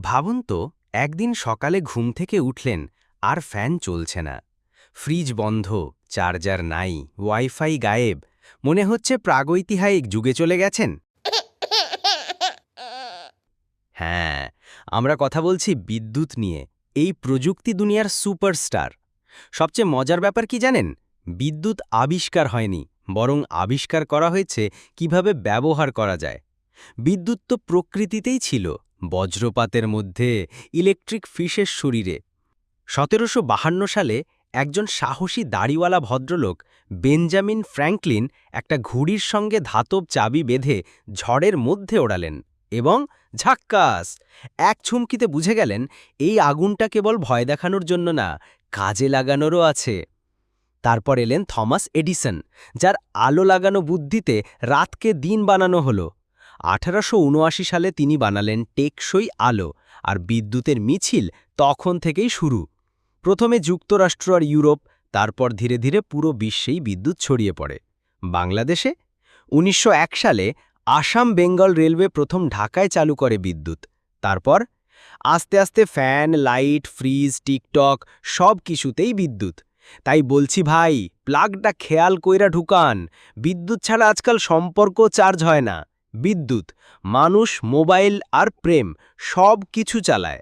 ভাবুন তো, একদিন সকালে ঘুম থেকে উঠলেন, আর ফ্যান চলছে না। ফ্রিজ বন্ধ, চার্জার নাই, ওয়াইফাই গায়েব, মনে হচ্ছে প্রাগৈতিহাসিক যুগে চলে গেছেন? হ্যাঁ আমরা কথা বলছি বিদ্যুৎ নিয়ে, এই প্রযুক্তি দুনিয়ার সুপারস্টার। সবচেয়ে মজার ব্যাপার কি জানেন? বিদ্যুৎ আবিষ্কার হয়নি, বরং আবিষ্কার করা হয়েছে কীভাবে ব্যবহার করা যায়। বিদ্যুৎ তো প্রকৃতিতেই ছিল। বজ্রপাতের মধ্যে ইলেকট্রিক ফিশের শরীরে। সতেরোশো সালে একজন সাহসী দাড়িওয়ালা ভদ্রলোক বেঞ্জামিন ফ্র্যাঙ্কলিন একটা ঘুড়ির সঙ্গে ধাতব চাবি বেঁধে ঝড়ের মধ্যে ওড়ালেন এবং ঝাক্কাস! এক ছুমকিতে বুঝে গেলেন, এই আগুনটা কেবল ভয় দেখানোর জন্য না, কাজে লাগানোরও আছে। তারপর এলেন থমাস এডিসন, যার আলো লাগানো বুদ্ধিতে রাতকে দিন বানানো হলো। আঠারোশো উনআশি সালে তিনি বানালেন টেকসই আলো আর বিদ্যুতের মিছিল তখন থেকেই শুরু। প্রথমে যুক্তরাষ্ট্র আর ইউরোপ, তারপর ধীরে ধীরে পুরো বিশ্বেই বিদ্যুৎ ছড়িয়ে পড়ে। বাংলাদেশে? উনিশশো এক সালে আসাম বেঙ্গল রেলওয়ে প্রথম ঢাকায় চালু করে বিদ্যুৎ। তারপর? আস্তে আস্তে ফ্যান, লাইট, ফ্রিজ, টিকটক সব কিছুতেই বিদ্যুৎ। তাই বলছি ভাই, প্লাগটা খেয়াল কইরা ঢুকান। বিদ্যুৎ ছাড়া আজকাল সম্পর্ক চার্জ হয় না। বিদ্যুৎ মানুষ মোবাইল আর প্রেম সব কিছু চালায়।